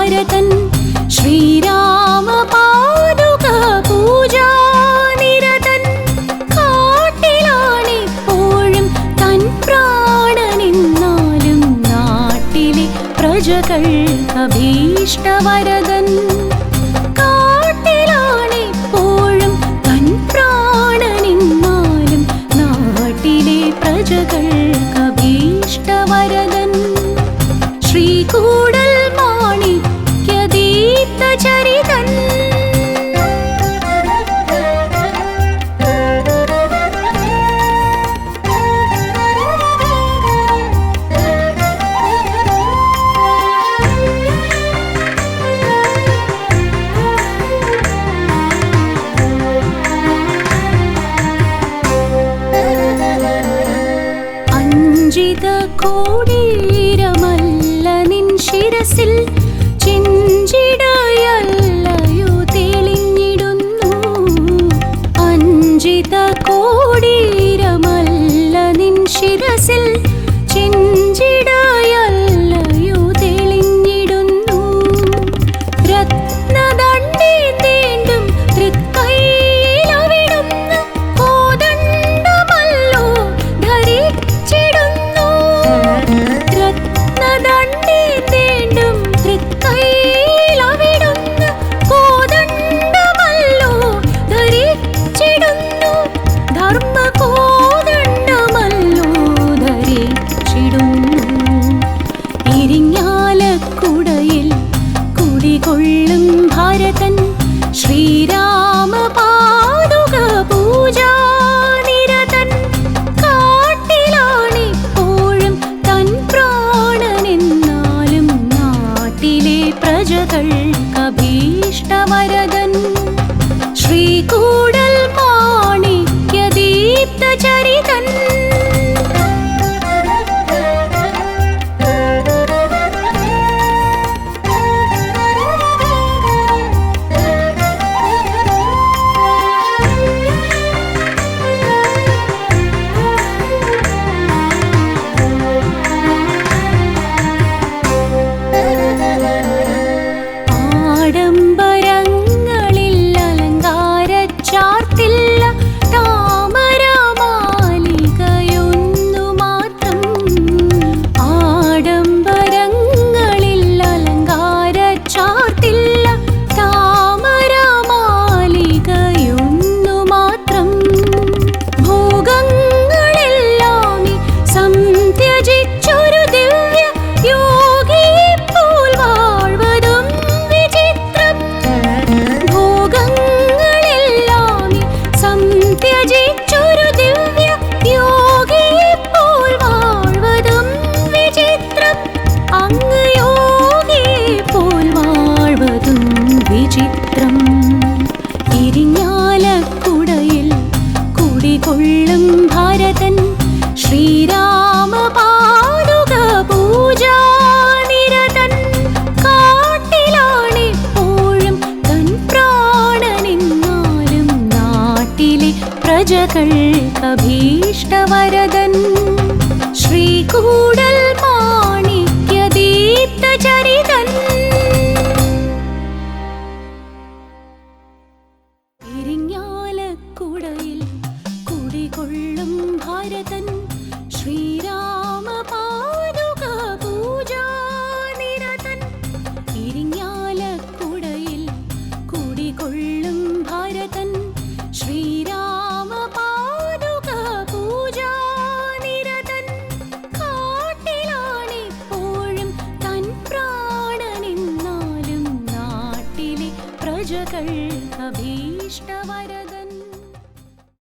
കുടികൊള്ളും ഭാരതൻ ശ്രീരാമ പാതുക പൂജാനിരതൻ കാട്ടിലാണെപ്പോഴും തൻ പ്രാണനെന്നാലും നാട്ടിലെ പ്രജകൾ അഭീഷ്ടവരതൻ. കാട്ടിലാണെപ്പോഴും തൻ പ്രാണനെന്നാലും നാട്ടിലെ പ്രജകൾ 你的鼓励。கண் വിചിത്രം ഇരിഞ്ഞാലക്കുടയിൽ കുടികൊള്ളും ഭാരതൻ. ശ്രീരാമ പാടുക പൂജാനിരതൻ കാട്ടിലാണിപ്പോഴും തൻ പ്രാണനെന്നാലും നാട്ടിലെ പ്രജകൾ അഭീഷ്ടവരതൻ ശ്രീകൂടൽ മാണിക്യ ചരിതൻ കുടികൊള്ളും ഭാരതൻ ശ്രീരാമ പാതുക പൂജാനിരതൻ ഇരിങ്ങാലക്കുടയിൽ കുടികൊള്ളും ഭാരതൻ ശ്രീരാമ പാതുക പൂജാനിരതൻ കാട്ടിലാണിപ്പോഴും തൻ പ്രാണനെന്നാലും നാട്ടിലെ പ്രജകൾ അഭീഷ്ടവരതൻ